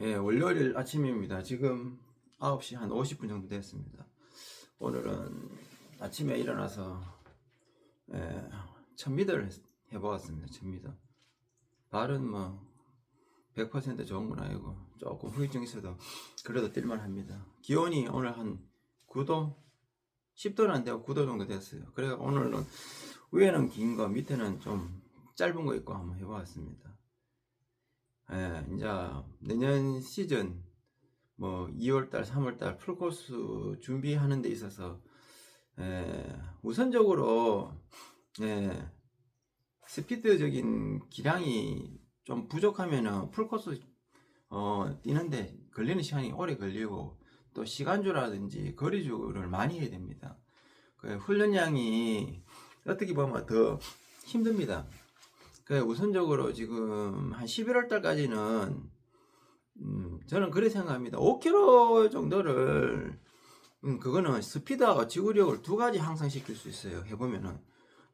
예, 월요일 아침입니다. 지금 9시 한 50분 정도 됐습니다. 오늘은 아침에 일어나서 예, 천미들 해보았습니다. 천미들. 발은 뭐 100% 좋은 건 아니고 조금 후유증 있어도 그래도 뛸만 합니다. 기온이 오늘 한 9도, 10도는 안 되고 9도 정도 됐어요. 그래 오늘은 위에는 긴 거, 밑에는 좀 짧은 거 입고 한번 해보았습니다. 예, 이제 내년 시즌 뭐 2월달, 3월달 풀코스 준비하는 데 있어서 예, 우선적으로 예, 스피드적인 기량이 좀 부족하면은 풀코스 어, 뛰는데 걸리는 시간이 오래 걸리고 또 시간주라든지 거리주를 많이 해야 됩니다. 그 훈련량이 어떻게 보면 더 힘듭니다. 그 우선적으로 지금 한 11월 달까지는 음, 저는 그렇게 생각합니다. 5km 정도를 음, 그거는 스피드하고 지구력을 두 가지 향상시킬 수 있어요. 해보면은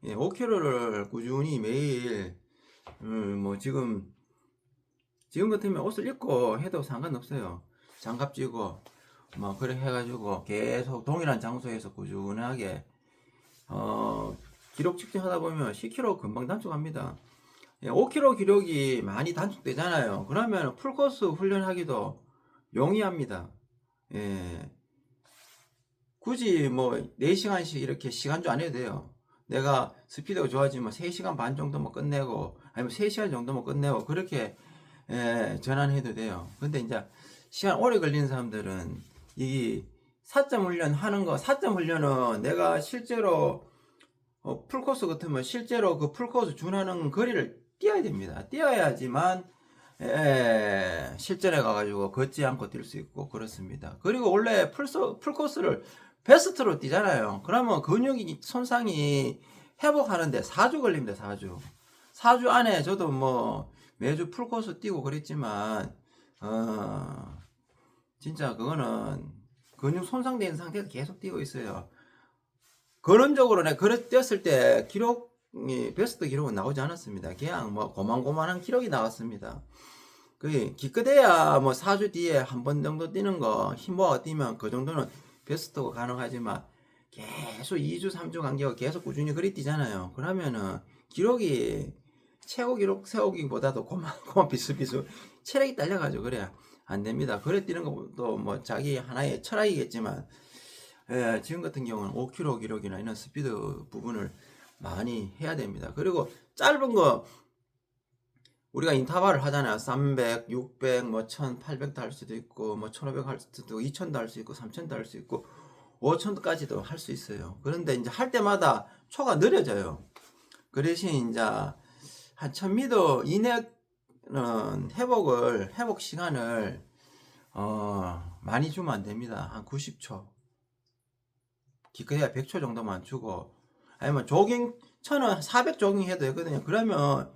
예, 5km를 꾸준히 매일 음, 뭐 지금 지금 같으면 옷을 입고 해도 상관없어요. 장갑 쥐고 뭐 그래 해가지고 계속 동일한 장소에서 꾸준하게 어, 기록 측정하다 보면 10km 금방 단축합니다. 5km 기록이 많이 단축되잖아요. 그러면 풀코스 훈련하기도 용이합니다. 예. 굳이 뭐 4시간씩 이렇게 시간조 안 해도 돼요. 내가 스피드가 좋아지면 3시간 반 정도만 끝내고 아니면 3시간 정도만 끝내고 그렇게 예, 전환해도 돼요. 근데 이제 시간 오래 걸리는 사람들은 이 사점 훈련 하는 거 사점 훈련은 내가 실제로 어, 풀코스 같으면 실제로 그 풀코스 준하는 거리를 뛰어야 됩니다. 뛰어야지만 에, 실전에 가가지고 걷지 않고 뛸 수 있고 그렇습니다. 그리고 원래 풀소, 풀코스를 베스트로 뛰잖아요. 그러면 근육이 손상이 회복하는데 4주 걸립니다. 4주. 4주 안에 저도 뭐 매주 풀코스 뛰고 그랬지만 어, 진짜 그거는 근육 손상된 상태에서 계속 뛰고 있어요. 근원적으로 내가 그랬 뛰었을 때 기록 이 베스트 기록은 나오지 않았습니다. 그냥 뭐 고만고만한 기록이 나왔습니다. 그 기껏해야 뭐 4주 뒤에 한 번 정도 뛰는 거 힘모아 뛰면 그 정도는 베스트가 가능하지만 계속 2주 3주 간격을 계속 꾸준히 그리 뛰잖아요. 그러면은 기록이 최고 기록 세우기보다도 고만고만 비슷비슷 체력이 딸려가지고 그래야 안 됩니다. 그래 뛰는 것도 뭐 자기 하나의 철학이겠지만 예, 지금 같은 경우는 5km 기록이나 이런 스피드 부분을 많이 해야 됩니다. 그리고 짧은 거 우리가 인터벌을 하잖아요. 300, 600, 뭐 1800도 할 수도 있고 뭐 1500 할 수도 있고 2000도 할 수 있고 3000도 할 수 있고 5000도까지도 할 수 있어요. 그런데 이제 할 때마다 초가 느려져요. 그 대신 이제 한 1000m 이내는 회복을 회복 시간을 어, 많이 주면 안 됩니다. 한 90초. 기껏해야 100초 정도만 주고 아니면 조깅 천은 400 조깅 해도 되거든요. 그러면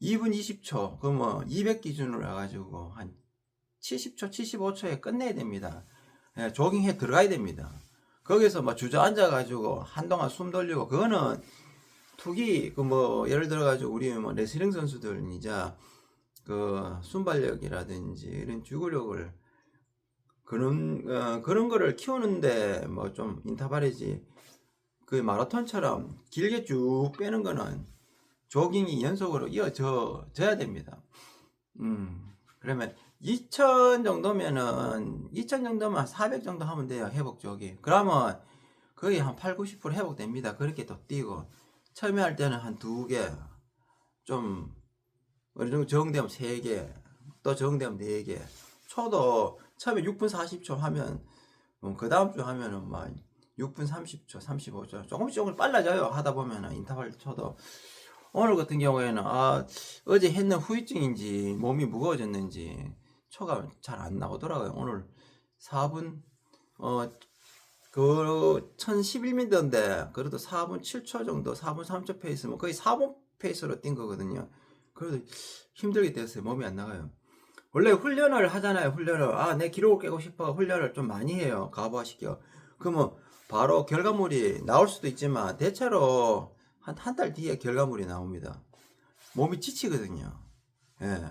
2분 20초, 그뭐 200 기준으로 해가지고 한 70초, 75초에 끝내야 됩니다. 예, 조깅해 들어가야 됩니다. 거기서 뭐 주저앉아 가지고 한동안 숨 돌리고 그거는 투기 그 뭐 예를 들어 가지고 우리 뭐 레슬링 선수들 이제 그 순발력이라든지 이런 주구력을 그런 어, 그런 거를 키우는데 뭐 좀 인터벌이지 그 마라톤처럼 길게 쭉 빼는 거는 조깅이 연속으로 이어져 져야 됩니다. 음, 그러면 2000 정도면은 2000 정도면 400 정도 하면 돼요. 회복 조깅. 그러면 거의 한 8, 90% 회복됩니다. 그렇게 또 뛰고 처음에 할 때는 한 두 개, 좀 어느 정도 적응되면 세 개, 또 적응되면 네 개. 초도 처음에 6분 40초 하면 음, 그 다음 주 하면은 막 6분 30초, 35초 조금씩 조금 빨라져요. 하다 보면은 인터벌 쳐도 오늘 같은 경우에는 아 어제 했는 후유증인지 몸이 무거워졌는지 초가 잘 안 나오더라고요. 오늘 4분 어그 1011m인데 그래도 4분 7초 정도, 4분 3초 페이스면 거의 4분 페이스로 뛴 거거든요. 그래도 힘들게 됐어요. 몸이 안 나가요. 원래 훈련을 하잖아요. 훈련을 아 내 기록을 깨고 싶어 훈련을 좀 많이 해요. 가부화시켜. 그러면 바로 결과물이 나올 수도 있지만 대체로 한 한 달 뒤에 결과물이 나옵니다. 몸이 지치거든요. 예.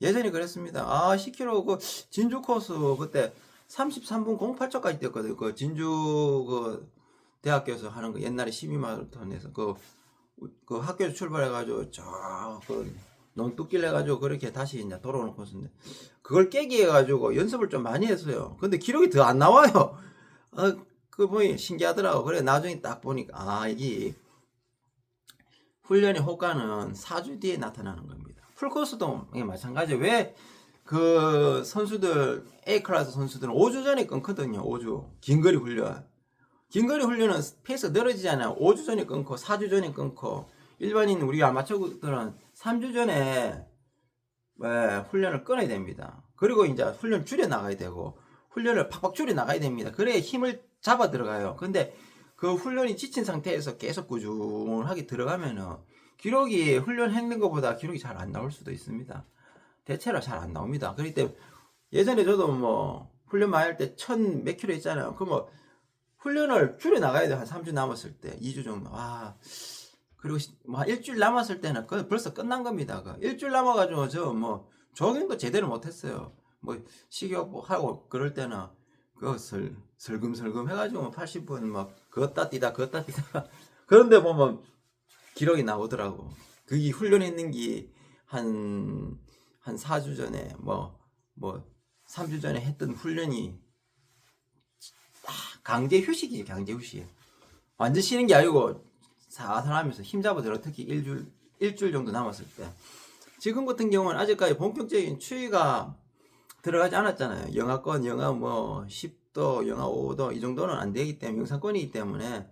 예전에 그랬습니다. 아, 10km 그 진주 코스 그때 33분 08초까지 뛰었거든요. 그 진주 그 대학교에서 하는 거 옛날에 12마라톤에서 그, 그 학교에서 출발해가지고 저그 논뚝길 해가지고 그렇게 다시 이제 돌아오는 코스인데 그걸 깨기 해가지고 연습을 좀 많이 했어요. 근데 기록이 더 안 나와요. 아, 그 뭐이 신기하더라고. 그래 나중에 딱 보니까 아 이게 훈련의 효과는 4주 뒤에 나타나는 겁니다. 풀코스도 마찬가지. 왜 그 선수들 A 클래스 선수들은 5주 전에 끊거든요. 5주 긴거리 훈련. 긴거리 훈련은 페이스가 늘어지잖아요. 5주 전에 끊고 4주 전에 끊고 일반인 우리 아마추어들은 3주 전에 예, 훈련을 끊어야 됩니다. 그리고 이제 훈련 줄여 나가야 되고 훈련을 팍팍 줄여 나가야 됩니다. 그래야 힘을 잡아 들어가요. 근데 그 훈련이 지친 상태에서 계속 꾸준하게 들어가면은 기록이 훈련했는 것보다 기록이 잘 안 나올 수도 있습니다. 대체로 잘 안 나옵니다. 그렇기 때문에 예전에 저도 뭐 훈련 많이 할 때 천 몇 킬로 했잖아요. 그뭐 훈련을 줄여 나가야 돼. 한 3주 남았을 때, 2주 정도. 아, 그리고 시- 뭐한 일주일 남았을 때는 그 벌써 끝난 겁니다. 그 일주일 남아가지고 저 뭐 조깅도 제대로 못했어요. 뭐 식욕하고 그럴 때는 그 슬, 슬금슬금 해가지고 80분 막 걷다 뛰다 걷다 뛰다 그런데 보면 기록이 나오더라고. 그게 훈련했는 게 한 한 4주 전에 뭐 뭐 3주 전에 했던 훈련이 딱 강제 휴식이지 강제 휴식. 완전 쉬는 게 아니고 사살하면서 힘 잡아 들어 특히 일주일 일주일 정도 남았을 때 지금 같은 경우는 아직까지 본격적인 추위가 들어가지 않았잖아요. 영하권 영하 뭐 10도, 영하 5도 이 정도는 안 되기 때문에 영상권이기 때문에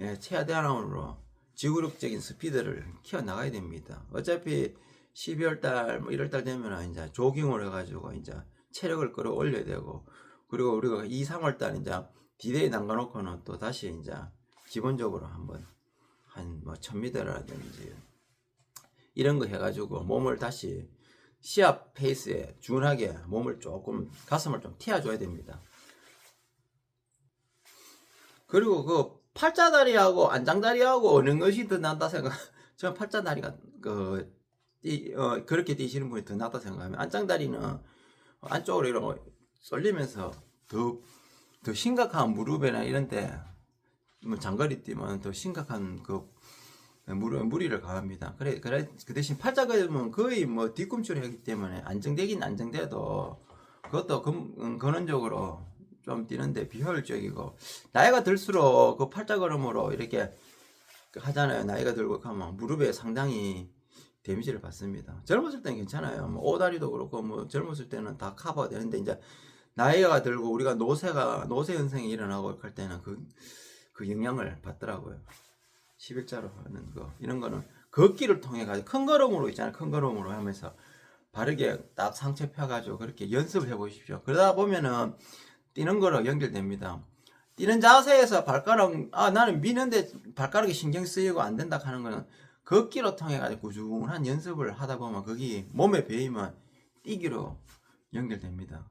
예, 최대한으로 지구력적인 스피드를 키워 나가야 됩니다. 어차피 12월 달, 뭐 1월 달 되면 이제 조깅을 해가지고 이제 체력을 끌어올려야 되고 그리고 우리가 2, 3월 달 이제 디데이 남겨놓고는 또 다시 이제 기본적으로 한번 한뭐 1000m라든지 이런 거 해가지고 몸을 다시 시합 페이스에 준하게 몸을 조금 가슴을 좀 튀어줘야 됩니다. 그리고 그 팔자다리하고 안장다리하고 어느 것이 더 낫다 생각? 저는 팔자다리가 그 이, 어, 그렇게 뛰시는 분이 더 낫다 생각하면 안장다리는 안쪽으로 이렇게 쏠리면서 더, 더 심각한 무릎이나 이런데 뭐 장거리 뛰면 더 심각한 그 무릎 무리를 가합니다. 그래 그래 그 대신 팔자근은 거의 뭐 뒤꿈치를 하기 때문에 안정되긴 안정돼도 그것도 근, 음, 근원적으로 좀 뛰는데 비효율적이고 나이가 들수록 그 팔자 걸음으로 이렇게 하잖아요. 나이가 들고 가면 무릎에 상당히 데미지를 받습니다. 젊었을 때는 괜찮아요. 뭐 오다리도 그렇고 뭐 젊었을 때는 다 커버가 되는데 이제 나이가 들고 우리가 노쇠가 노쇠 현상이 일어나고 할 때는 그, 그 영향을 받더라고요. 11자로 하는 거 이런 거는 걷기를 통해 가지고 큰 걸음으로 있잖아요. 큰 걸음으로 하면서 바르게 딱 상체 펴가지고 그렇게 연습을 해 보십시오. 그러다 보면은 뛰는 거로 연결됩니다. 뛰는 자세에서 발가락 아 나는 미는데 발가락이 신경 쓰이고 안 된다 하는 거는 걷기로 통해 가지고 꾸준한 연습을 하다 보면 거기 몸에 배이면 뛰기로 연결됩니다.